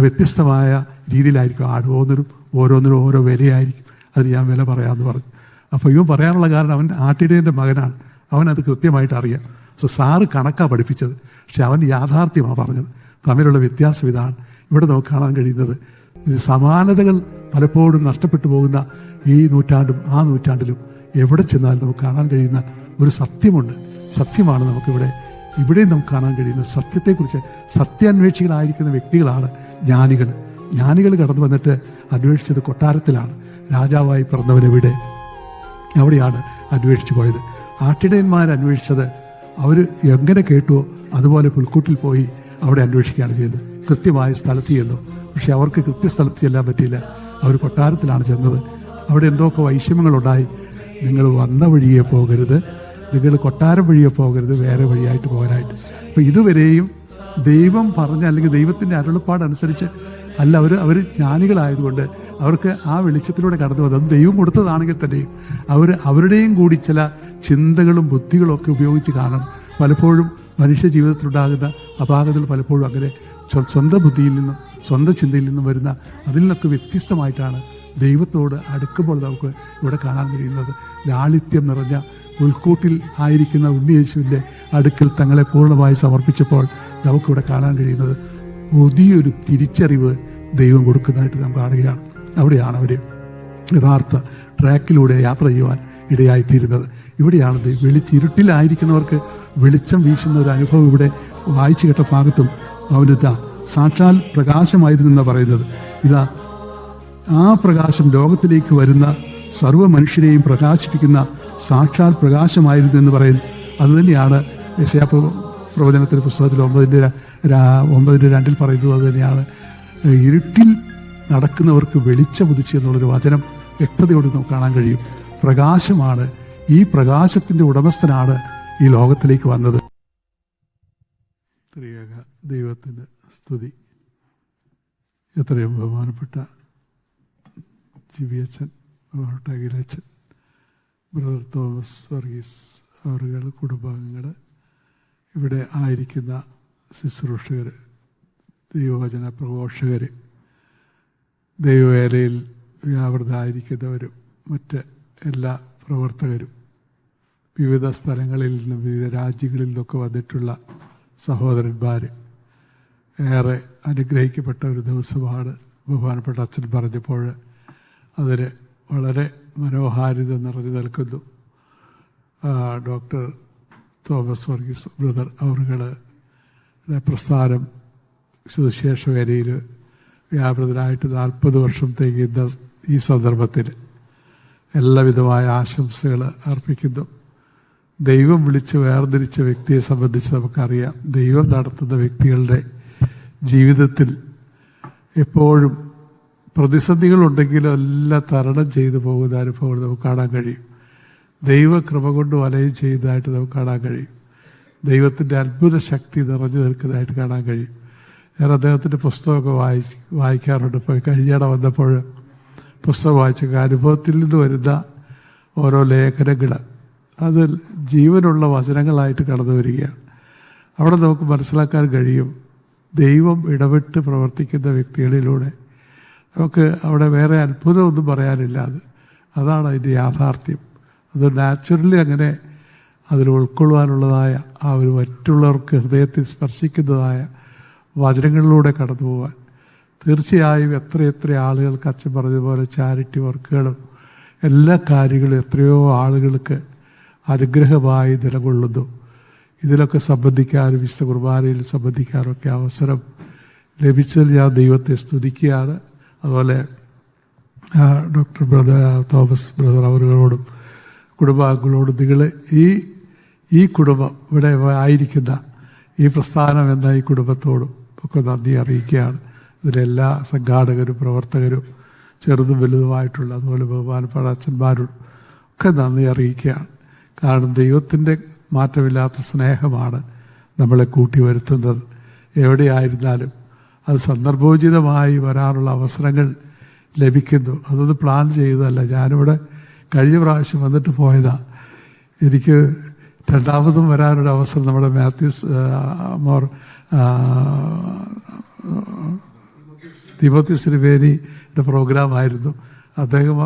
വ്യത്യസ്തമായ രീതിയിലായിരിക്കും ഓരോന്നിനും ഓരോന്നിനും ഓരോ വിലയായിരിക്കും. അതിന് ഞാൻ വില പറയാമെന്ന് പറഞ്ഞു. അപ്പോൾ ഇവൻ പറയാനുള്ള കാരണം അവൻ ആട്ടിടേന്റെ മകനാണ്. അവനത് കൃത്യമായിട്ട് അറിയാം. സോ സാറ് കണക്കാണ് പഠിപ്പിച്ചത്. പക്ഷെ അവൻ യാഥാർത്ഥ്യമാണ് പറഞ്ഞത്. തമ്മിലുള്ള വ്യത്യാസം ഇതാണ്. ഇവിടെ നമുക്ക് കാണാൻ കഴിയുന്നത് സമാനതകൾ പലപ്പോഴും നഷ്ടപ്പെട്ടു പോകുന്ന ഈ നൂറ്റാണ്ടും ആ നൂറ്റാണ്ടിലും എവിടെ ചെന്നാലും നമുക്ക് കാണാൻ കഴിയുന്ന ഒരു സത്യമുണ്ട്. സത്യമാണ് നമുക്കിവിടെ ഇവിടെയും നമുക്ക് കാണാൻ കഴിയുന്ന സത്യത്തെക്കുറിച്ച് സത്യാന്വേഷികളായിരിക്കുന്ന വ്യക്തികളാണ് ജ്ഞാനികൾ. ജ്ഞാനികൾ കടന്നു വന്നിട്ട് അന്വേഷിച്ചത് കൊട്ടാരത്തിലാണ്. രാജാവായി പിറന്നവരെവിടെ അവിടെയാണ് അന്വേഷിച്ചു പോയത്. ആട്ടിടയന്മാർ അന്വേഷിച്ചത് അവർ എങ്ങനെ കേട്ടുവോ അതുപോലെ പുൽക്കൂട്ടിൽ പോയി അവിടെ അന്വേഷിക്കുകയാണ് ചെയ്തത്. കൃത്യമായ സ്ഥലത്ത് ചെന്നു പക്ഷെ അവർക്ക് കൃത്യസ്ഥലത്ത് ചെല്ലാൻ പറ്റിയില്ല. അവർ കൊട്ടാരത്തിലാണ് ചെന്നത്. അവിടെ എന്തൊക്കെ വൈഷമ്യങ്ങളുണ്ടായി. നിങ്ങൾ വന്ന വഴിയെ പോകരുത്. നിങ്ങൾ കൊട്ടാരം വഴിയെ പോകരുത് വേറെ വഴിയായിട്ട് പോകാനായിട്ട്. അപ്പോൾ ഇതുവരെയും ദൈവം പറഞ്ഞ അല്ലെങ്കിൽ ദൈവത്തിന്റെ അരുളപ്പാടനുസരിച്ച് അല്ല അവർ അവർ ജ്ഞാനികളായതുകൊണ്ട് അവർക്ക് ആ വെളിച്ചത്തിലൂടെ കടന്നു വന്നത് ദൈവം കൊടുത്തതാണെങ്കിൽ തന്നെയും അവർ അവരുടെയും കൂടി ചില ചിന്തകളും ബുദ്ധികളും ഒക്കെ ഉപയോഗിച്ച് കാണണം പലപ്പോഴും മനുഷ്യ ജീവിതത്തിലുണ്ടാകുന്ന അപാകതകൾ പലപ്പോഴും അങ്ങനെ സ്വ- സ്വന്തം ബുദ്ധിയിൽ നിന്നും സ്വന്തം ചിന്തയിൽ നിന്നും വരുന്ന അതിൽ നിന്നൊക്കെ വ്യത്യസ്തമായിട്ടാണ് ദൈവത്തോട് അടുക്കുമ്പോൾ നമുക്ക് ഇവിടെ കാണാൻ കഴിയുന്നത് ലാളിത്യം നിറഞ്ഞ ഉൾക്കൂട്ടിൽ ആയിരിക്കുന്ന ഉണ്ണിയേശുവിന്റെ അടുക്കൽ തങ്ങളെ പൂർണമായി സമർപ്പിച്ചപ്പോൾ നമുക്കിവിടെ കാണാൻ കഴിയുന്നത് പുതിയൊരു തിരിച്ചറിവ് ദൈവം കൊടുക്കുന്നതായിട്ട് നാം കാണുകയാണ്. അവിടെയാണ് അവർ യഥാർത്ഥ ട്രാക്കിലൂടെ യാത്ര ചെയ്യുവാൻ ഇടയായിത്തീരുന്നത്. ഇവിടെയാണ് വെളിച്ചിരുട്ടിലായിരിക്കുന്നവർക്ക് വെളിച്ചം വീശുന്ന ഒരു അനുഭവം ഇവിടെ വായിച്ചു കേട്ട ഭാഗത്തും അവനിതാ സാക്ഷാൽ പ്രകാശമായിരുന്നു എന്നാണ് പറയുന്നത്. ഇതാ ആ പ്രകാശം ലോകത്തിലേക്ക് വരുന്ന സർവ മനുഷ്യരെയും പ്രകാശിപ്പിക്കുന്ന സാക്ഷാൽ പ്രകാശമായിരുന്നു എന്ന് പറയുന്നു അതുതന്നെയാണ് യശയാ പ്ര- പ്രവചനത്തിന്റെ പുസ്തകത്തിൽ ഒമ്പതിന്റെ ഒമ്പതിന്റെ രണ്ടിൽ പറയുന്നത് അതുതന്നെയാണ് ഇരുട്ടിൽ നടക്കുന്നവർക്ക് വെളിച്ചം ഉദിച്ചു എന്നുള്ളൊരു വചനം വ്യക്തതയോട് നമുക്ക് കാണാൻ കഴിയും. പ്രകാശമാണ് ഈ പ്രകാശത്തിന്റെ ഉടമസ്ഥനാണ് ഈ ലോകത്തിലേക്ക് വന്നത്. ദൈവത്തിന്റെ സ്തുതി. എത്രയും ബഹുമാനപ്പെട്ട ജിവിയച്ചൻ അവരുടെ അഖിലച്ചൻ ബ്രദർ തോമസ് വർഗീസ് അവരുകൾ കുടുംബാംഗങ്ങൾ ഇവിടെ ആയിരിക്കുന്ന ശുശ്രൂഷകർ ദൈവവചന പ്രഘോഷകർ ദൈവവേലയിൽ വ്യാപൃതായിരിക്കുന്നവരും മറ്റ് എല്ലാ പ്രവർത്തകരും വിവിധ സ്ഥലങ്ങളിൽ നിന്നും വിവിധ രാജ്യങ്ങളിൽ നിന്നൊക്കെ വന്നിട്ടുള്ള സഹോദരന്മാർ ഏറെ അനുഗ്രഹിക്കപ്പെട്ട ഒരു ദിവസമാണ് ബഹുമാനപ്പെട്ട അച്ഛൻ പറഞ്ഞപ്പോൾ അതിന് വളരെ മനോഹാരിത നിറഞ്ഞു നിൽക്കുന്നു. ഡോക്ടർ തോമസ് വർഗീസ് ബ്രദർ അവരുടെ പ്രസ്ഥാനം സുവിശേഷ വേലയിൽ വ്യാപൃതനായിട്ട് നാൽപ്പത് വർഷം തികയുന്ന ഈ സന്ദർഭത്തിൽ എല്ലാവിധമായ ആശംസകൾ അർപ്പിക്കുന്നു. ദൈവം വിളിച്ച് വേർതിരിച്ച വ്യക്തിയെ സംബന്ധിച്ച് നമുക്കറിയാം. ദൈവം നടത്തുന്ന വ്യക്തികളുടെ ജീവിതത്തിൽ എപ്പോഴും പ്രതിസന്ധികളുണ്ടെങ്കിലും എല്ലാം തരണം ചെയ്തു പോകുന്ന അനുഭവങ്ങൾ നമുക്ക് കാണാൻ കഴിയും. ദൈവകൃപ കൊണ്ട് വലയം ചെയ്യുന്നതായിട്ട് നമുക്ക് കാണാൻ കഴിയും. ദൈവത്തിന്റെ അത്ഭുത ശക്തി നിറഞ്ഞു നിൽക്കുന്നതായിട്ട് കാണാൻ കഴിയും. ഞാൻ അദ്ദേഹത്തിന്റെ പുസ്തകമൊക്കെ വായിച്ച് വായിക്കാറുണ്ട്. ഇപ്പോൾ കഴിഞ്ഞിട വന്നപ്പോൾ പുസ്തകം വായിച്ച അനുഭവത്തിൽ നിന്ന് വരുന്ന ഓരോ ലേഖനങ്ങൾ. അത് ജീവനുള്ള വചനങ്ങളായിട്ട് കടന്നു വരികയാണ്. അവിടെ നമുക്ക് മനസ്സിലാക്കാൻ കഴിയും. ദൈവം ഇടപെട്ട് പ്രവർത്തിക്കുന്ന വ്യക്തികളിലൂടെ നമുക്ക് അവിടെ വേറെ അത്ഭുതമൊന്നും പറയാനില്ല. അത് അതാണ് അതിന്റെ യാഥാർത്ഥ്യം. അത് നാച്ചുറലി അങ്ങനെ അതിൽ ഉൾക്കൊള്ളുവാനുള്ളതായ ആ ഒരു മറ്റുള്ളവർക്ക് ഹൃദയത്തിൽ സ്പർശിക്കുന്നതായ വചനങ്ങളിലൂടെ കടന്നു പോകാൻ തീർച്ചയായും എത്ര എത്ര ആളുകൾക്ക് അച്ഛൻ പറഞ്ഞതുപോലെ ചാരിറ്റി വർക്കുകളും എല്ലാ കാര്യങ്ങളും എത്രയോ ആളുകൾക്ക് അനുഗ്രഹമായി നിലകൊള്ളുന്നു. ഇതിലൊക്കെ സംബന്ധിക്കാനും വിശുദ്ധ കുർബാനയിൽ സംബന്ധിക്കാനും ഒക്കെ അവസരം ലഭിച്ചതിൽ ഞാൻ ദൈവത്തെ സ്തുതിക്കുകയാണ്. അതുപോലെ ഡോക്ടർ ബ്രദർ തോമസ് ബ്രദർ അവരുകളോടും കുടുംബാംഗങ്ങളോടും നിങ്ങൾ ഈ ഈ കുടുംബം ഇവിടെ ആയിരിക്കുന്ന ഈ പ്രസ്ഥാനം എന്ന ഈ കുടുംബത്തോടും ഒക്കെ നന്ദി അറിയിക്കുകയാണ്. ഇതിലെല്ലാ സംഘാടകരും പ്രവർത്തകരും ചെറുതും വലുതുമായിട്ടുള്ള അതുപോലെ ബഹുമാനപ്പെട്ട അച്ഛന്മാരോടും ഒക്കെ നന്ദി അറിയിക്കുകയാണ്. കാരണം ദൈവത്തിന്റെ മാറ്റമില്ലാത്ത സ്നേഹമാണ് നമ്മളെ കൂട്ടി വരുത്തുന്നത് എവിടെയായിരുന്നാലും അത് സന്ദർഭോചിതമായി വരാനുള്ള അവസരങ്ങൾ ലഭിക്കുന്നു. അതൊന്ന് പ്ലാൻ ചെയ്തതല്ല. ഞാനിവിടെ കഴിഞ്ഞ പ്രാവശ്യം വന്നിട്ട് പോയതാ. എനിക്ക് രണ്ടാമതും വരാനൊരു അവസരം നമ്മുടെ മാത്യൂസ് മോർ ആ, തിമോത്തി ശ്രീവേരിയുടെ പ്രോഗ്രാമായിരുന്നു അദ്ദേഹം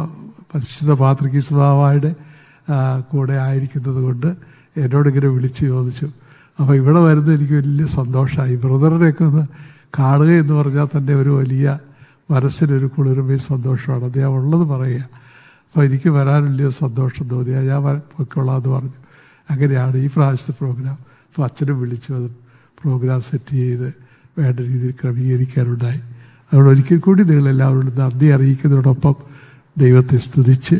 പരിശുദ്ധ പാത്രികി സ്വഭാവയുടെ കൂടെ ആയിരിക്കുന്നത് കൊണ്ട് എന്നോടിങ്ങനെ വിളിച്ച് ചോദിച്ചു. അപ്പോൾ ഇവിടെ വരുന്നത് എനിക്ക് വലിയ സന്തോഷമായി ബ്രദറിനെയൊക്കെ ഒന്ന് കാണുക എന്ന് പറഞ്ഞാൽ തന്നെ ഒരു വലിയ മനസ്സിനൊരു കുളിരുമയും സന്തോഷമാണ്. അദ്ദേഹം ഉള്ളത് പറയുക അപ്പോൾ എനിക്ക് വരാൻ സന്തോഷം തോന്നിയാൽ ഞാൻ വര- പൊയ്ക്കൊള്ളാം എന്ന് പറഞ്ഞു. അങ്ങനെയാണ് ഈ പ്രാവശ്യത്തെ പ്രോഗ്രാം അപ്പോൾ അച്ഛനും വിളിച്ചു അത് പ്രോഗ്രാം സെറ്റ് ചെയ്ത് വേണ്ട രീതിയിൽ ക്രമീകരിക്കാനുണ്ടായി. അതുകൊണ്ട് ഒരിക്കൽ കൂടി നിങ്ങളെല്ലാവരോടും നന്ദി അറിയിക്കുന്നതോടൊപ്പം ദൈവത്തെ സ്തുതിച്ച്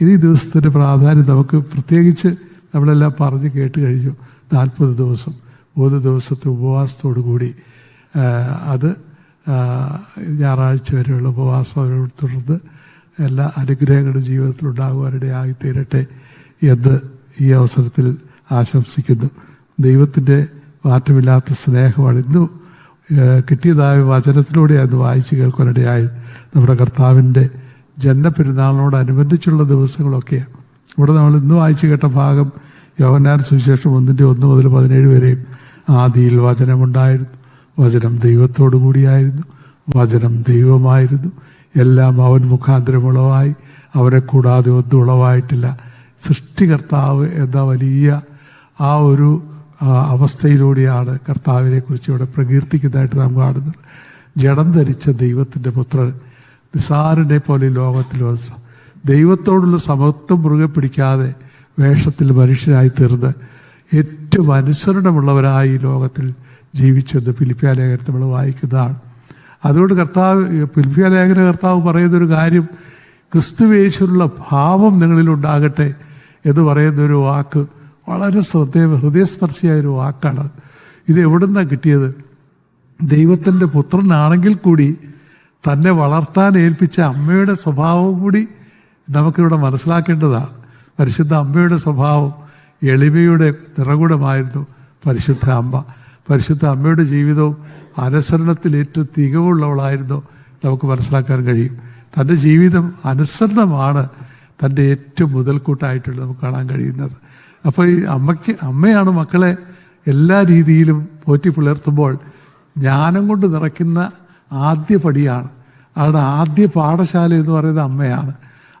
ഇനി ദിവസത്തിന്റെ പ്രാധാന്യം നമുക്ക് പ്രത്യേകിച്ച് നമ്മളെല്ലാം പറഞ്ഞ് കേട്ട് കഴിഞ്ഞു. നാൽപ്പത് ദിവസം മൂന്ന് ദിവസത്തെ ഉപവാസത്തോടു കൂടി അത് ഞായറാഴ്ച വരെയുള്ള ഉപവാസം തുടർന്ന് എല്ലാ അനുഗ്രഹങ്ങളും ജീവിതത്തിൽ ഉണ്ടാകുവാനിടയായി തീരട്ടെ എന്ന് ഈ അവസരത്തിൽ ആശംസിക്കുന്നു. ദൈവത്തിന്റെ മാറ്റമില്ലാത്ത സ്നേഹമാണ് ഇന്നും കിട്ടിയതായ വചനത്തിലൂടെ അത് വായിച്ച് കേൾക്കാനിടയായി നമ്മുടെ കർത്താവിന്റെ ജന്മപെരുന്നാളിനോടനുബന്ധിച്ചുള്ള ദിവസങ്ങളൊക്കെയാണ് ഇവിടെ നമ്മൾ ഇന്ന് വായിച്ചു കേട്ട ഭാഗം യോഹന്നാൻ സുവിശേഷം ഒന്നിന്റെ ഒന്ന് മുതൽ പതിനേഴ് വരെയും ആദിയിൽ വചനമുണ്ടായിരുന്നു. വചനം ദൈവത്തോടു കൂടിയായിരുന്നു വചനം ദൈവമായിരുന്നു. എല്ലാം അവൻ മുഖാന്തരമുളവായി അവരെ കൂടാതെ ഒന്നും ഉളവായിട്ടില്ല. സൃഷ്ടികർത്താവ് എന്ന വലിയ ആ ഒരു അവസ്ഥയിലൂടെയാണ് കർത്താവിനെ കുറിച്ച് ഇവിടെ പ്രകീർത്തിക്കുന്നതായിട്ട് നാം കാണുന്നത്. ജഡം ധരിച്ച ദൈവത്തിന്റെ പുത്രൻ നിസാരനെ പോലെ ലോകത്തിൽ വന്ന ദൈവത്തോടുള്ള സമത്വം മുറുകെ പിടിക്കാതെ വേഷത്തിൽ മനുഷ്യനായി തീർന്ന് ഏറ്റവും അനുസരണമുള്ളവരായി ഈ ജീവിച്ചെന്ന് ഫിലിപ്പിയ ലേഖനം നമ്മൾ വായിക്കുന്നതാണ്. അതുകൊണ്ട് കർത്താവ് ഫിലിപ്പിയ ലേഖന കർത്താവ് പറയുന്നൊരു കാര്യം ക്രിസ്തുവേശുള്ള ഭാവം നിങ്ങളിൽ ഉണ്ടാകട്ടെ എന്ന് പറയുന്നൊരു വാക്ക് വളരെ ശ്രദ്ധേയ ഹൃദയസ്പർശിയായ ഒരു വാക്കാണ്. ഇത് എവിടുന്നാണ് കിട്ടിയത്? ദൈവത്തിന്റെ പുത്രനാണെങ്കിൽ കൂടി തന്നെ വളർത്താൻ ഏൽപ്പിച്ച അമ്മയുടെ സ്വഭാവം കൂടി നമുക്കിവിടെ മനസ്സിലാക്കേണ്ടതാണ്. പരിശുദ്ധ അമ്മയുടെ സ്വഭാവം എളിമയുടെ നിറകുടമായിരുന്നു പരിശുദ്ധ അമ്മ. പരിശുദ്ധ അമ്മയുടെ ജീവിതവും അനുസരണത്തിൽ ഏറ്റവും തികവുള്ളവളായിരുന്നു. നമുക്ക് മനസ്സിലാക്കാൻ കഴിയും. തന്റെ ജീവിതം അനുസരണമാണ് തന്റെ ഏറ്റവും മുതൽക്കൂട്ടായിട്ടുള്ളത് നമുക്ക് കാണാൻ കഴിയുന്നത്. അപ്പോൾ ഈ അമ്മയ്ക്ക് അമ്മയാണ് മക്കളെ എല്ലാ രീതിയിലും പോറ്റി പുലർത്തുമ്പോൾ ജ്ഞാനം കൊണ്ട് നിറയ്ക്കുന്ന ആദ്യ പടിയാണ്. അവരുടെ ആദ്യ പാഠശാല എന്ന് പറയുന്നത് അമ്മയാണ്.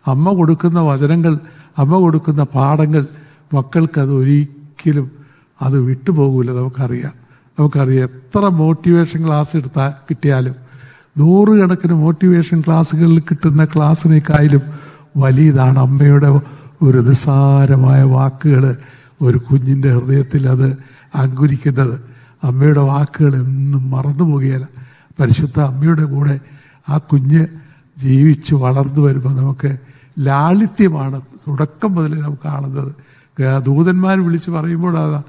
അമ്മ കൊടുക്കുന്ന വചനങ്ങൾ അമ്മ കൊടുക്കുന്ന പാഠങ്ങൾ മക്കൾക്കത് ഒരിക്കലും അത് വിട്ടുപോകില്ല നമുക്കറിയാം. നമുക്കറിയാം എത്ര മോട്ടിവേഷൻ ക്ലാസ് എടുത്താൽ കിട്ടിയാലും. നൂറുകണക്കിന് മോട്ടിവേഷൻ ക്ലാസ്സുകളിൽ കിട്ടുന്ന ക്ലാസ്സിനേക്കായാലും വലിയതാണ് അമ്മയുടെ ഒരു നിസ്സാരമായ വാക്കുകൾ ഒരു കുഞ്ഞിന്റെ ഹൃദയത്തിൽ അത് അങ്കുരിക്കുന്നത്. അമ്മയുടെ വാക്കുകൾ എന്നും മറന്നു പോകുകയില്ല പരിശുദ്ധ അമ്മയുടെ കൂടെ ആ കുഞ്ഞ് ജീവിച്ച് വളർന്നു വരുമ്പോൾ നമുക്ക് ലാളിത്യമാണ് തുടക്കം മുതൽ നമുക്ക് കാണുന്നത്. ദൂതന്മാർ വിളിച്ച് പറയുമ്പോഴാണ്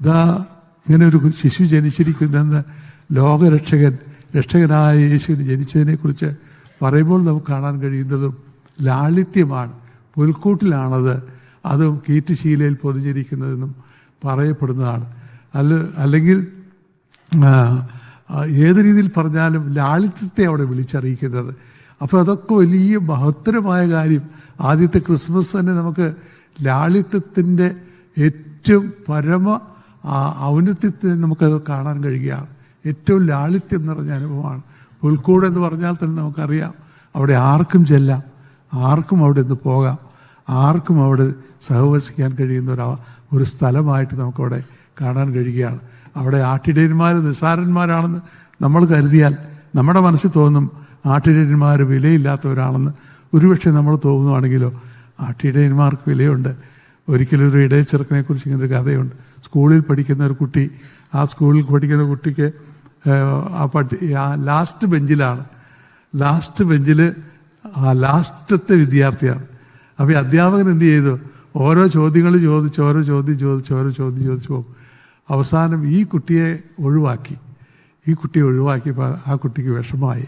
ഇതാ ഇങ്ങനെ ഒരു ശിശു ജനിച്ചിരിക്കുന്നെന്ന് ലോകരക്ഷകൻ രക്ഷകനായ യേശുവിന് ജനിച്ചതിനെക്കുറിച്ച് പറയുമ്പോൾ നമുക്ക് കാണാൻ കഴിയുന്നതും ലാളിത്യമാണ്. പുൽക്കൂട്ടിലാണത്. അതും കീറ്റുശീലയിൽ പൊതിഞ്ഞിരിക്കുന്നതെന്നും പറയപ്പെടുന്നതാണ്. അല്ല അല്ലെങ്കിൽ ഏത് രീതിയിൽ പറഞ്ഞാലും ലാളിത്യത്തെ അവിടെ വിളിച്ചറിയിക്കുന്നത്. അപ്പോൾ അതൊക്കെ വലിയ മഹത്തരമായ കാര്യം. ആദ്യത്തെ ക്രിസ്മസ് തന്നെ നമുക്ക് ലാളിത്യത്തിന്റെ ഏറ്റവും പരമ ആ, ഔന്നത്യത്തെ നമുക്കത് കാണാൻ കഴിയുകയാണ്. ഏറ്റവും ലാളിത്യം നിറഞ്ഞ അനുഭവമാണ്. പുൽക്കൂട് എന്ന് പറഞ്ഞാൽ തന്നെ നമുക്കറിയാം. അവിടെ ആർക്കും ചെല്ലാം. ആർക്കും അവിടെ നിന്ന് പോകാം. ആർക്കും അവിടെ സഹവസിക്കാൻ കഴിയുന്ന ഒരു ഒരു സ്ഥലമായിട്ട് നമുക്കവിടെ കാണാൻ കഴിയുകയാണ്. അവിടെ ആട്ടിടയന്മാർ നിസ്സാരന്മാരാണെന്ന് നമ്മൾ കരുതിയാൽ നമ്മുടെ മനസ്സിൽ തോന്നും ആട്ടിടയന്മാർ വിലയില്ലാത്തവരാണെന്ന്. ഒരുപക്ഷെ നമ്മൾ തോന്നുവാണെങ്കിലോ ആട്ടിടയന്മാർക്ക് വിലയുണ്ട്. ഒരിക്കലും ഒരു ഇടയ ചെറുക്കനെക്കുറിച്ച് ഇങ്ങനെ ഒരു കഥയുണ്ട്. സ്കൂളിൽ പഠിക്കുന്ന ഒരു കുട്ടി ആ സ്കൂളിൽ പഠിക്കുന്ന കുട്ടിക്ക് ആ പട്ടി ആ ലാസ്റ്റ് ബെഞ്ചിലാണ് ലാസ്റ്റ് ബെഞ്ചിൽ ആ ലാസ്റ്റത്തെ വിദ്യാർത്ഥിയാണ്. അപ്പോൾ ഈ അധ്യാപകൻ എന്ത് ചെയ്തു? ഓരോ ചോദ്യങ്ങൾ ചോദിച്ച് ഓരോ ചോദ്യം ചോദിച്ച് ഓരോ ചോദ്യം ചോദിച്ചു പോകും. അവസാനം ഈ കുട്ടിയെ ഒഴിവാക്കി. ഈ കുട്ടിയെ ഒഴിവാക്കിയപ്പോൾ ആ കുട്ടിക്ക് വിഷമമായി.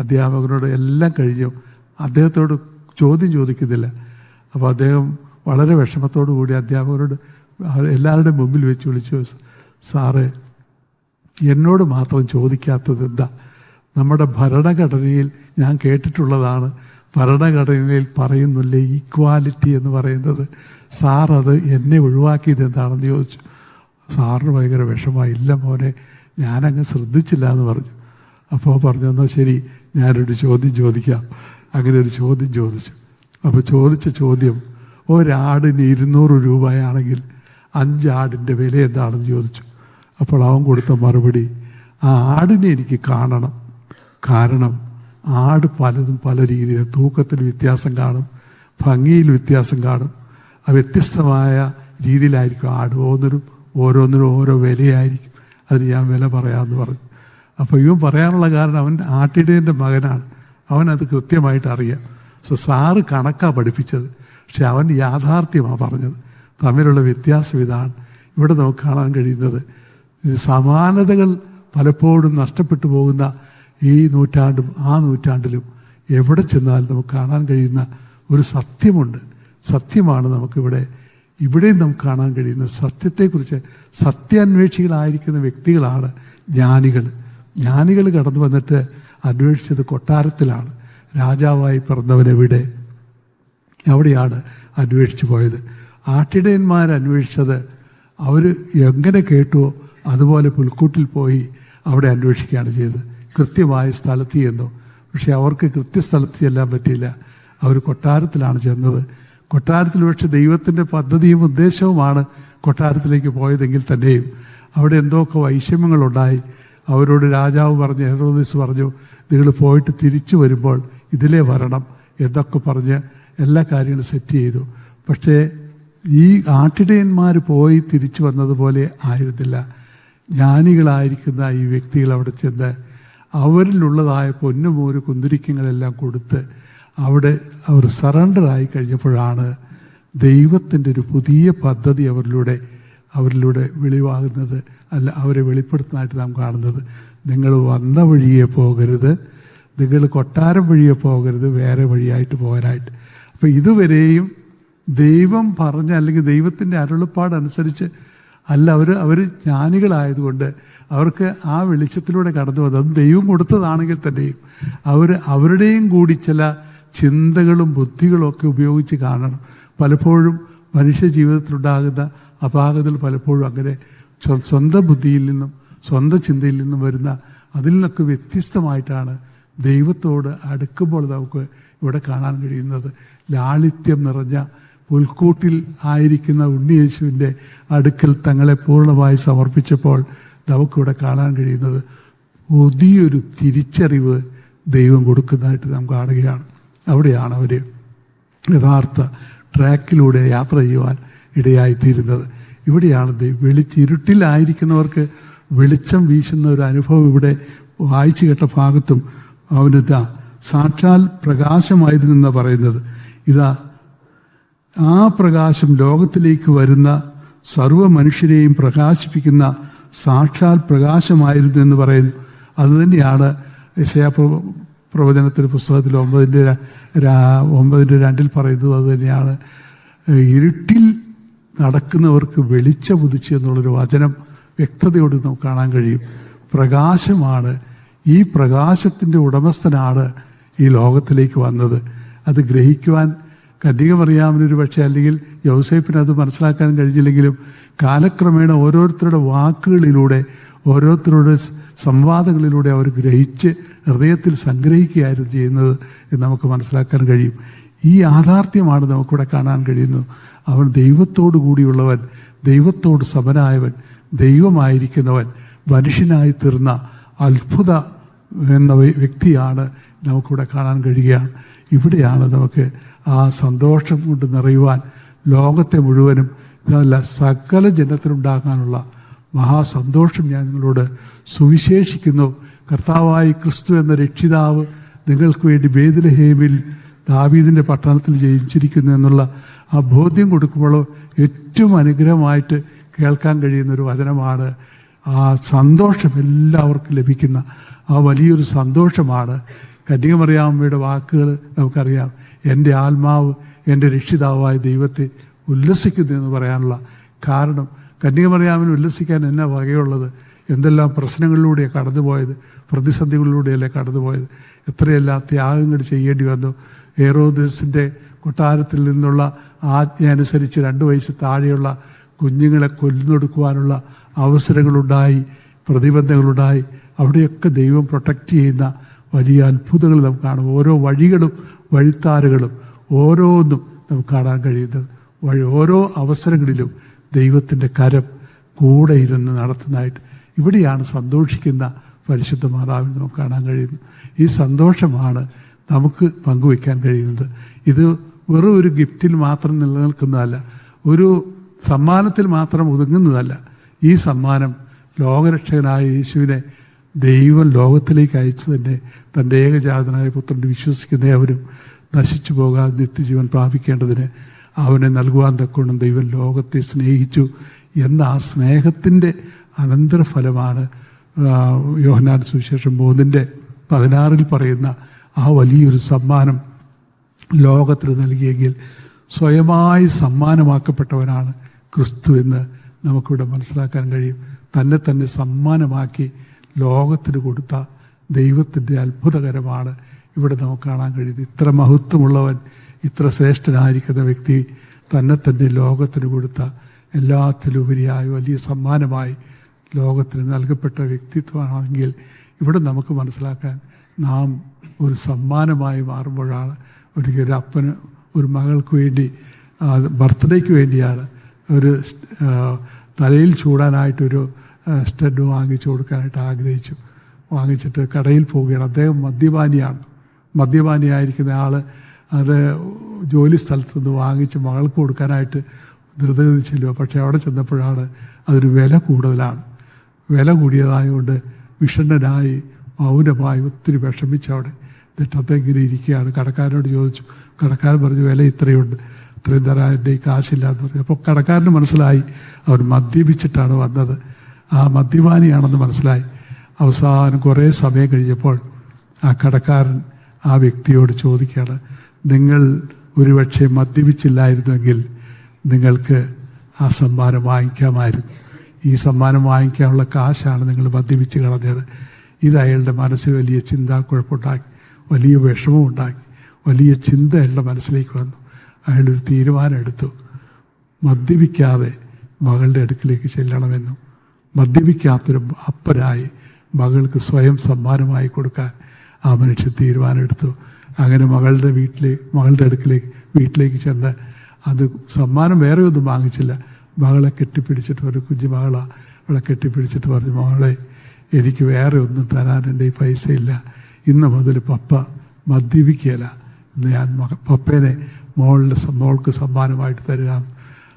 അധ്യാപകനോട് എല്ലാം കഴിഞ്ഞു. അദ്ദേഹത്തോട് ചോദ്യം ചോദിക്കുന്നില്ല. അപ്പോൾ അദ്ദേഹം വളരെ വിഷമത്തോടു കൂടി അധ്യാപകരോട് എല്ലാവരുടെയും മുമ്പിൽ വെച്ച് വിളിച്ചു സാറേ എന്നോട് മാത്രം ചോദിക്കാത്തത് എന്താ? നമ്മുടെ ഭരണഘടനയിൽ ഞാൻ കേട്ടിട്ടുള്ളതാണ്. ഭരണഘടനയിൽ പറയുന്നില്ലേ ഈക്വാലിറ്റി എന്ന് പറയുന്നത്? സാറത് എന്നെ ഒഴിവാക്കിയത് എന്താണെന്ന് ചോദിച്ചു. സാറിന് ഭയങ്കര വിഷമമായി ഇല്ല മോനെ ഞാനങ്ങ് ശ്രദ്ധിച്ചില്ല എന്ന് പറഞ്ഞു. അപ്പോൾ പറഞ്ഞു എന്നാൽ ശരി ഞാനൊരു ചോദ്യം ചോദിക്കാം. അങ്ങനെ ഒരു ചോദ്യം ചോദിച്ചു. അപ്പോൾ ചോദിച്ച ചോദ്യം ഒരാടിന് ഇരുന്നൂറ് രൂപയാണെങ്കിൽ അഞ്ചാടിന്റെ വില എന്താണെന്ന് ചോദിച്ചു. അപ്പോൾ അവൻ കൊടുത്ത മറുപടി ആ ആടിനെ എനിക്ക് കാണണം. കാരണം ആട് പലതും പല രീതിയിൽ തൂക്കത്തിൽ വ്യത്യാസം കാണും ഭംഗിയിൽ വ്യത്യാസം കാണും. ആ വ്യത്യസ്തമായ രീതിയിലായിരിക്കും ആട്. ഓരോന്നിനും ഓരോന്നിനും ഓരോ വിലയായിരിക്കും. അതിന് ഞാൻ വില പറയാമെന്ന് പറഞ്ഞു. അപ്പോൾ ഇവൻ പറയാനുള്ള കാരണം അവൻ ആട്ടിടേന്റെ മകനാണ്. അവനത് കൃത്യമായിട്ട് അറിയാം. സോ സാറ് കണക്കാണ് പഠിപ്പിച്ചത്. പക്ഷെ അവൻ യാഥാർത്ഥ്യമാണ് പറഞ്ഞത്. തമ്മിലുള്ള വ്യത്യാസം ഇതാണ്. ഇവിടെ നമുക്ക് കാണാൻ കഴിയുന്നത് സമാനതകൾ പലപ്പോഴും നഷ്ടപ്പെട്ടു പോകുന്ന ഈ നൂറ്റാണ്ടും ആ നൂറ്റാണ്ടിലും എവിടെ ചെന്നാലും നമുക്ക് കാണാൻ കഴിയുന്ന ഒരു സത്യമുണ്ട്. സത്യമാണ് നമുക്കിവിടെ ഇവിടെയും നമുക്ക് കാണാൻ കഴിയുന്ന സത്യത്തെക്കുറിച്ച് സത്യാന്വേഷികളായിരിക്കുന്ന വ്യക്തികളാണ് ജ്ഞാനികൾ. ജ്ഞാനികൾ കടന്നു വന്നിട്ട് അന്വേഷിച്ചത് കൊട്ടാരത്തിലാണ്. രാജാവായി പിറന്നവനെവിടെ അവിടെയാണ് അന്വേഷിച്ചു പോയത്. ആട്ടിടയന്മാർ അന്വേഷിച്ചത് അവർ എങ്ങനെ കേട്ടുവോ അതുപോലെ പുൽക്കൂട്ടിൽ പോയി അവിടെ അന്വേഷിക്കുകയാണ് ചെയ്തത്. കൃത്യമായ സ്ഥലത്ത് ചെന്നു. പക്ഷേ അവർക്ക് കൃത്യസ്ഥലത്ത് ചെല്ലാൻ പറ്റിയില്ല. അവർ കൊട്ടാരത്തിലാണ് ചെന്നത്. കൊട്ടാരത്തിൽ പക്ഷെ ദൈവത്തിന്റെ പദ്ധതിയും ഉദ്ദേശവുമാണ് കൊട്ടാരത്തിലേക്ക് പോയതെങ്കിൽ തന്നെയും. അവിടെ എന്തൊക്കെ വൈഷമ്യങ്ങളുണ്ടായി? അവരോട് രാജാവ് പറഞ്ഞു ഹെറോദീസ് പറഞ്ഞു നിങ്ങൾ പോയിട്ട് തിരിച്ചു വരുമ്പോൾ ഇതിലേ വരണം എന്നൊക്കെ പറഞ്ഞ് എല്ലാ കാര്യങ്ങളും സെറ്റ് ചെയ്തു. പക്ഷേ ഈ ആട്ടിടയന്മാർ പോയി തിരിച്ചു വന്നതുപോലെ ആയിരുന്നില്ല. ജ്ഞാനികളായിരിക്കുന്ന ഈ വ്യക്തികൾ അവിടെ ചെന്ന് അവരിലുള്ളതായ പൊന്നുമൂര് കുന്തിരിക്കങ്ങളെല്ലാം കൊടുത്ത് അവിടെ അവർ സറണ്ടർ സറണ്ടറായി കഴിഞ്ഞപ്പോഴാണ് ദൈവത്തിന്റെ ഒരു പുതിയ പദ്ധതി അവരിലൂടെ അവരിലൂടെ വെളിവാകുന്നത്. അല്ല അവരെ വെളിപ്പെടുത്തുന്നതായിട്ട് നാം കാണുന്നത്. നിങ്ങൾ വന്ന വഴിയെ പോകരുത്. നിങ്ങൾ കൊട്ടാരം വഴിയെ പോകരുത്. വേറെ വഴിയായിട്ട് പോകാനായിട്ട്. അപ്പോൾ ഇതുവരെയും ദൈവം പറഞ്ഞ അല്ലെങ്കിൽ ദൈവത്തിന്റെ അരുളപ്പാടനുസരിച്ച് അല്ല അവർ അവർ ജ്ഞാനികളായതുകൊണ്ട് അവർക്ക് ആ വെളിച്ചത്തിലൂടെ കടന്നു വന്നത് ദൈവം കൊടുത്തതാണെങ്കിൽ തന്നെയും അവർ അവരുടെയും കൂടി ചില ചിന്തകളും ബുദ്ധികളും ഒക്കെ ഉപയോഗിച്ച് കാണണം. പലപ്പോഴും മനുഷ്യ ജീവിതത്തിലുണ്ടാകുന്ന അപാകതകൾ പലപ്പോഴും അങ്ങനെ സ്വ- സ്വന്തം ബുദ്ധിയിൽ നിന്നും സ്വന്തം ചിന്തയിൽ നിന്നും വരുന്ന അതിൽ നിന്നൊക്കെ വ്യത്യസ്തമായിട്ടാണ് ദൈവത്തോട് അടുക്കുമ്പോൾ നമുക്ക് ഇവിടെ കാണാൻ കഴിയുന്നത്. ലാളിത്യം നിറഞ്ഞ പുൽക്കൂട്ടിൽ ആയിരിക്കുന്ന ഉണ്ണിയേശുവിന്റെ അടുക്കൽ തങ്ങളെ പൂർണമായി സമർപ്പിച്ചപ്പോൾ നമുക്കിവിടെ കാണാൻ കഴിയുന്നത് പുതിയൊരു തിരിച്ചറിവ് ദൈവം കൊടുക്കുന്നതായിട്ട് നാം കാണുകയാണ്. അവിടെയാണ് അവർ യഥാർത്ഥ ട്രാക്കിലൂടെ യാത്ര ചെയ്യുവാൻ ഇടയായിത്തീരുന്നത്. ഇവിടെയാണ് വെളിച്ചിരുട്ടിലായിരിക്കുന്നവർക്ക് വെളിച്ചം വീശുന്ന ഒരു അനുഭവം ഇവിടെ വായിച്ചു കേട്ട ഭാഗത്തും അവനിതാ സാക്ഷാൽ പ്രകാശമായിരുന്നു എന്നാണ് പറയുന്നത്. ഇതാ ആ പ്രകാശം ലോകത്തിലേക്ക് വരുന്ന സർവ മനുഷ്യരെയും പ്രകാശിപ്പിക്കുന്ന സാക്ഷാൽ പ്രകാശമായിരുന്നു എന്ന് പറയുന്നു. അതുതന്നെയാണ് യശയാ പ്ര- പ്രവചനത്തിന് പുസ്തകത്തിൽ ഒമ്പതിന്റെ ഒമ്പതിന്റെ രണ്ടിൽ പറയുന്നത് അതുതന്നെയാണ്. ഇരുട്ടിൽ നടക്കുന്നവർക്ക് വെളിച്ചം ഉദിച്ചു എന്നുള്ളൊരു വചനം വ്യക്തതയോട് നമുക്ക് കാണാൻ കഴിയും. പ്രകാശമാണ് ഈ പ്രകാശത്തിന്റെ ഉടമസ്ഥനാണ് ഈ ലോകത്തിലേക്ക് വന്നത്. അത് ഗ്രഹിക്കുവാൻ കന്യകമറിയാമിനൊരു പക്ഷേ അല്ലെങ്കിൽ യൗസേപ്പിന് അത് മനസ്സിലാക്കാൻ കഴിഞ്ഞില്ലെങ്കിലും കാലക്രമേണ ഓരോരുത്തരുടെ വാക്കുകളിലൂടെ ഓരോരുത്തരുടെ സംവാദങ്ങളിലൂടെ അവർ ഗ്രഹിച്ച് ഹൃദയത്തിൽ സംഗ്രഹിക്കുകയായിരുന്നു ചെയ്യുന്നത് എന്ന് നമുക്ക് മനസ്സിലാക്കാൻ കഴിയും. ഈ യാഥാർത്ഥ്യമാണ് നമുക്കിവിടെ കാണാൻ കഴിയുന്നത്. അവൻ ദൈവത്തോടു കൂടിയുള്ളവൻ ദൈവത്തോട് സമനായവൻ ദൈവമായിരിക്കുന്നവൻ മനുഷ്യനായി തീർന്ന അത്ഭുത എന്ന വ്യക്തിയാണ് നമുക്കിവിടെ കാണാൻ കഴിയുകയാണ്. ഇവിടെയാണ് നമുക്ക് ആ സന്തോഷം കൊണ്ട് നിറയുവാൻ ലോകത്തെ മുഴുവനും ഇതല്ല സകല ജനത്തിനുണ്ടാകാനുള്ള മഹാസന്തോഷം ഞാൻ നിങ്ങളോട് സുവിശേഷിക്കുന്നു. കർത്താവായി ക്രിസ്തു എന്ന രക്ഷിതാവ് നിങ്ങൾക്ക് വേണ്ടി ബേദലഹേമിൽ ദാവീദിന്റെ പട്ടണത്തിൽ ജയിച്ചിരിക്കുന്നു എന്നുള്ള ആ ബോധ്യം കൊടുക്കുമ്പോൾ ഏറ്റവും അനുഗ്രഹമായിട്ട് കേൾക്കാൻ കഴിയുന്ന ഒരു വചനമാണ്. ആ സന്തോഷം എല്ലാവർക്കും ലഭിക്കുന്ന ആ വലിയൊരു സന്തോഷമാണ്. കന്യകമറിയാമ്മയുടെ വാക്കുകൾ നമുക്കറിയാം. എന്റെ ആത്മാവ് എന്റെ രക്ഷിതാവായ ദൈവത്തെ ഉല്ലസിക്കുന്നു എന്ന് പറയാനുള്ള കാരണം കന്യകമറിയാമിന് ഉല്ലസിക്കാൻ എന്നാ വകയുള്ളത്? എന്തെല്ലാം പ്രശ്നങ്ങളിലൂടെയാണ് കടന്നുപോയത്? പ്രതിസന്ധികളിലൂടെയല്ലേ കടന്നുപോയത്? എത്രയെല്ലാം ത്യാഗങ്ങൾ ചെയ്യേണ്ടി വന്നു? ഏറോദിസിന്റെ കൊട്ടാരത്തിൽ നിന്നുള്ള ആജ്ഞ അനുസരിച്ച് രണ്ട് വയസ്സ് താഴെയുള്ള കുഞ്ഞുങ്ങളെ കൊല്ലുന്നൊടുക്കുവാനുള്ള അവസരങ്ങളുണ്ടായി പ്രതിബന്ധങ്ങളുണ്ടായി. അവിടെയൊക്കെ ദൈവം പ്രൊട്ടക്റ്റ് ചെയ്യുന്ന വലിയ അത്ഭുതങ്ങൾ നമുക്ക് കാണും. ഓരോ വഴികളും വഴിത്താരുകളും ഓരോന്നും നമുക്ക് കാണാൻ കഴിയുന്നത് വഴി ഓരോ അവസരങ്ങളിലും ദൈവത്തിന്റെ കരം കൂടെ ഇരുന്ന് നടത്തുന്നതായിട്ട് ഇവിടെയാണ് സന്തോഷിക്കുന്ന പരിശുദ്ധ മാതാവിന് നമുക്ക് കാണാൻ കഴിയുന്നത്. ഈ സന്തോഷമാണ് നമുക്ക് പങ്കുവയ്ക്കാൻ കഴിയുന്നത്. ഇത് വെറും ഒരു ഗിഫ്റ്റിൽ മാത്രം നിലനിൽക്കുന്നതല്ല ഒരു സമ്മാനത്തിൽ മാത്രം ഒതുങ്ങുന്നതല്ല. ഈ സമ്മാനം ലോകരക്ഷകനായ യേശുവിനെ ദൈവം ലോകത്തിലേക്ക് അയച്ചു തന്നെ തന്റെ ഏകജാതനായ പുത്രൻ വിശ്വസിക്കുന്ന അവരും നശിച്ചു പോകാതെ നിത്യജീവൻ പ്രാപിക്കേണ്ടതിന് അവനെ നൽകുവാൻ തക്കോണം ദൈവം ലോകത്തെ സ്നേഹിച്ചു എന്ന ആ സ്നേഹത്തിന്റെ അനന്തരഫലമാണ് യോഹനാൻ സുവിശേഷം മൂന്നിന്റെ പതിനാറിൽ പറയുന്ന ആ വലിയൊരു സമ്മാനം ലോകത്തിൽ നൽകിയെങ്കിൽ സ്വയമായി സമ്മാനമാക്കപ്പെട്ടവനാണ് ക്രിസ്തു എന്ന് നമുക്കിവിടെ മനസ്സിലാക്കാൻ കഴിയും. തന്നെ തന്നെ സമ്മാനമാക്കി ലോകത്തിന് കൊടുത്ത ദൈവത്തിന്റെ അത്ഭുതകരമാണ് ഇവിടെ നമുക്ക് കാണാൻ കഴിയുന്നത്. ഇത്ര മഹത്വമുള്ളവൻ ഇത്ര ശ്രേഷ്ഠനായിരിക്കുന്ന വ്യക്തി തന്നെ തന്നെ ലോകത്തിന് കൊടുത്ത എല്ലാത്തിലുപരിയായ വലിയ സമ്മാനമായി ലോകത്തിന് നൽകപ്പെട്ട വ്യക്തിത്വമാണെങ്കിൽ ഇവിടെ നമുക്ക് മനസ്സിലാക്കാൻ നാം ഒരു സമ്മാനമായി മാറുമ്പോഴാണ് ഒരിക്കലും ഒരു അപ്പന് ഒരു മകൾക്ക് വേണ്ടി ബർത്ത്ഡേക്ക് വേണ്ടിയാണ് ഒരു തലയിൽ ചൂടാനായിട്ടൊരു സ്റ്റഡ് വാങ്ങിച്ചു കൊടുക്കാനായിട്ട് ആഗ്രഹിച്ചു. വാങ്ങിച്ചിട്ട് കടയിൽ പോവുകയാണ്. അദ്ദേഹം മദ്യപാനിയാണ്. മദ്യപാനിയായിരിക്കുന്ന ആൾ അത് ജോലി സ്ഥലത്ത് നിന്ന് വാങ്ങിച്ച് മകൾക്ക് കൊടുക്കാനായിട്ട് ധൃതഗതി ചെല്ലുക. പക്ഷേ അവിടെ ചെന്നപ്പോഴാണ് അതൊരു വില കൂടുതലാണ്. വില കൂടിയതായതുകൊണ്ട് വിഷണ്ണനായി മൗനമായി ഒത്തിരി വിഷമിച്ച് അവിടെ എന്നിട്ട് ഇങ്ങനെ ഇരിക്കുകയാണ്. കടക്കാരനോട് ചോദിച്ചു കടക്കാരൻ പറഞ്ഞു വില ഇത്രയുണ്ട്. ഇത്രയും തരാൻ എന്റെ കാശില്ല എന്ന് പറഞ്ഞു. അപ്പോൾ കടക്കാരന് മനസ്സിലായി അവർ മദ്യപിച്ചിട്ടാണ് വന്നത്. ആ മദ്യപാനിയാണെന്ന് മനസ്സിലായി. അവസാനം കുറേ സമയം കഴിഞ്ഞപ്പോൾ ആ കടക്കാരൻ ആ വ്യക്തിയോട് ചോദിക്കുകയാണ് നിങ്ങൾ ഒരുപക്ഷെ മദ്യപിച്ചില്ലായിരുന്നെങ്കിൽ നിങ്ങൾക്ക് ആ സമ്മാനം വാങ്ങിക്കാമായിരുന്നു. ഈ സമ്മാനം വാങ്ങിക്കാനുള്ള കാശാണ് നിങ്ങൾ മദ്യപിച്ച് കളഞ്ഞത്. ഇത് അയാളുടെ മനസ്സിൽ വലിയ ചിന്താക്കുഴപ്പമുണ്ടാക്കി വലിയ വിഷമം ഉണ്ടാക്കി വലിയ ചിന്ത അയാളുടെ മനസ്സിലേക്ക് വന്നു. അയാളൊരു തീരുമാനം എടുത്തു മദ്യപിക്കാതെ മകളുടെ അടുക്കിലേക്ക് ചെല്ലണമെന്നും മദ്യപിക്കാത്തൊരു അപ്പനായി മകൾക്ക് സ്വയം സമ്മാനമായി കൊടുക്കാൻ ആ മനുഷ്യൻ തീരുമാനമെടുത്തു. അങ്ങനെ മകളുടെ വീട്ടിലെ മകളുടെ അടുക്കിലേക്ക് വീട്ടിലേക്ക് ചെന്ന് അത് സമ്മാനം വേറെ ഒന്നും വാങ്ങിച്ചില്ല. മകളെ കെട്ടിപ്പിടിച്ചിട്ട് ഒരു കുഞ്ഞു അവളെ കെട്ടിപ്പിടിച്ചിട്ട് പറഞ്ഞു മകളെ എനിക്ക് വേറെ ഒന്നും തരാൻ എന്റെ ഈ പൈസയില്ല. ഇന്ന് മുതൽ പപ്പ മദ്യപിക്കുകയില്ല. ഇന്ന് ഞാൻ പപ്പേനെ മോളുടെ മോൾക്ക് സമ്മാനമായിട്ട് തരിക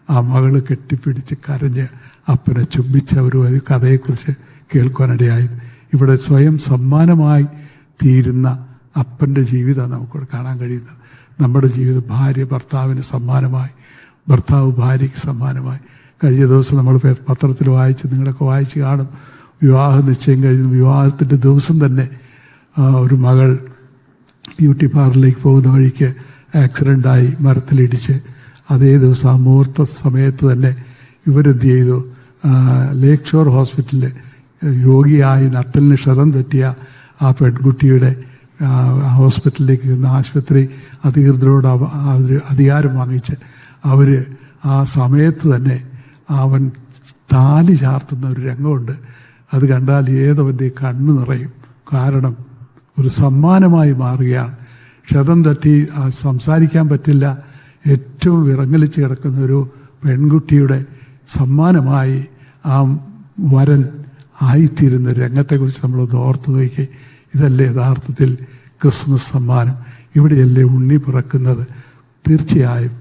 ആ മകൾ കെട്ടിപ്പിടിച്ച് കരഞ്ഞ് അപ്പനെ ചുംബിച്ച ഒരു കഥയെക്കുറിച്ച് കേൾക്കുവാനിടയായി. ഇവിടെ സ്വയം സമ്മാനമായി തീരുന്ന അപ്പന്റെ ജീവിതമാണ് നമുക്ക് കാണാൻ കഴിയുന്നത്. നമ്മുടെ ജീവിതം ഭാര്യ ഭർത്താവിന് സമ്മാനമായി ഭർത്താവ് ഭാര്യയ്ക്ക് സമ്മാനമായി. കഴിഞ്ഞ ദിവസം നമ്മൾ പത്രത്തിൽ വായിച്ച് നിങ്ങളൊക്കെ വായിച്ച് കാണും. വിവാഹ നിശ്ചയം കഴിഞ്ഞ് വിവാഹത്തിന്റെ ദിവസം തന്നെ ഒരു മകൾ ബ്യൂട്ടി പാർലറിലേക്ക് പോകുന്ന വഴിക്ക് ആക്സിഡന്റായി മരത്തിലിടിച്ച് അതേ ദിവസം ആ മുഹൂർത്ത സമയത്ത് തന്നെ ഇവരെന്ത് ചെയ്തു? ലേക്ക് ഷോർ ഹോസ്പിറ്റലിൽ രോഗിയായി നട്ടലിന് ക്ഷതം തെറ്റിയ ആ പെൺകുട്ടിയുടെ ഹോസ്പിറ്റലിലേക്ക് ചെന്ന് ആശുപത്രി അധികൃതരോട് അവർ അധികാരം വാങ്ങിച്ച് അവർ ആ സമയത്ത് തന്നെ അവൻ താലി ചാർത്തുന്ന ഒരു രംഗമുണ്ട്. അത് കണ്ടാൽ ഏതവന്റെ കണ്ണ് നിറയും. കാരണം ഒരു സമ്മാനമായി മാറുകയാണ്. ക്ഷതം തട്ടി സംസാരിക്കാൻ പറ്റില്ല. ഏറ്റവും വിറങ്ങലിച്ച് കിടക്കുന്ന ഒരു പെൺകുട്ടിയുടെ സമ്മാനമായി ആ വരൻ ആയിത്തീരുന്ന രംഗത്തെക്കുറിച്ച് നമ്മളൊന്ന് ഓർത്തു നോക്കി. ഇതല്ലേ യഥാർത്ഥത്തിൽ ക്രിസ്മസ് സമ്മാനം. ഇവിടെയല്ലേ ഉണ്ണി പിറക്കുന്നത്? തീർച്ചയായും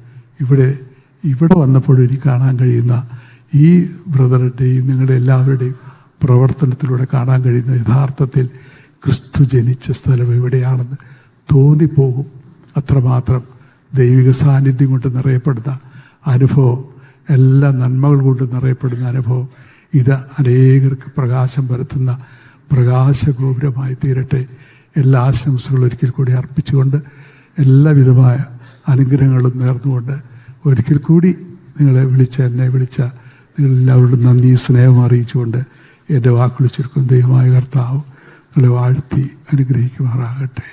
ഇവിടെ ഇവിടെ വന്നപ്പോഴും എനിക്ക് കാണാൻ കഴിയുന്ന ഈ ബ്രദറിന്റെയും നിങ്ങളുടെ എല്ലാവരുടെയും പ്രവർത്തനത്തിലൂടെ കാണാൻ കഴിയുന്ന യഥാർത്ഥത്തിൽ ക്രിസ്തു ജനിച്ച സ്ഥലം എവിടെയാണെന്ന് തോന്നിപ്പോകും. അത്രമാത്രം ദൈവിക സാന്നിധ്യം കൊണ്ട് നിറയപ്പെടുന്ന അനുഭവം എല്ലാ നന്മകൾ കൊണ്ട് നിറയപ്പെടുന്ന അനുഭവം ഇത് അനേകർക്ക് പ്രകാശം പരത്തുന്ന പ്രകാശഗോപുരമായി തീരട്ടെ. എല്ലാ ആശംസകളും ഒരിക്കൽ കൂടി അർപ്പിച്ചുകൊണ്ട് എല്ലാവിധമായ അനുഗ്രഹങ്ങളും നേർന്നുകൊണ്ട് ഒരിക്കൽ കൂടി നിങ്ങളെ വിളിച്ച എന്നെ വിളിച്ച നിങ്ങളെല്ലാവരോടും നന്ദി സ്നേഹം അറിയിച്ചുകൊണ്ട് എന്റെ വാക്കുകൾ ചുരുക്കം ദൈവമായ കർത്താവ് നിങ്ങളെ വാഴ്ത്തി അനുഗ്രഹിക്കുമാറാകട്ടെ.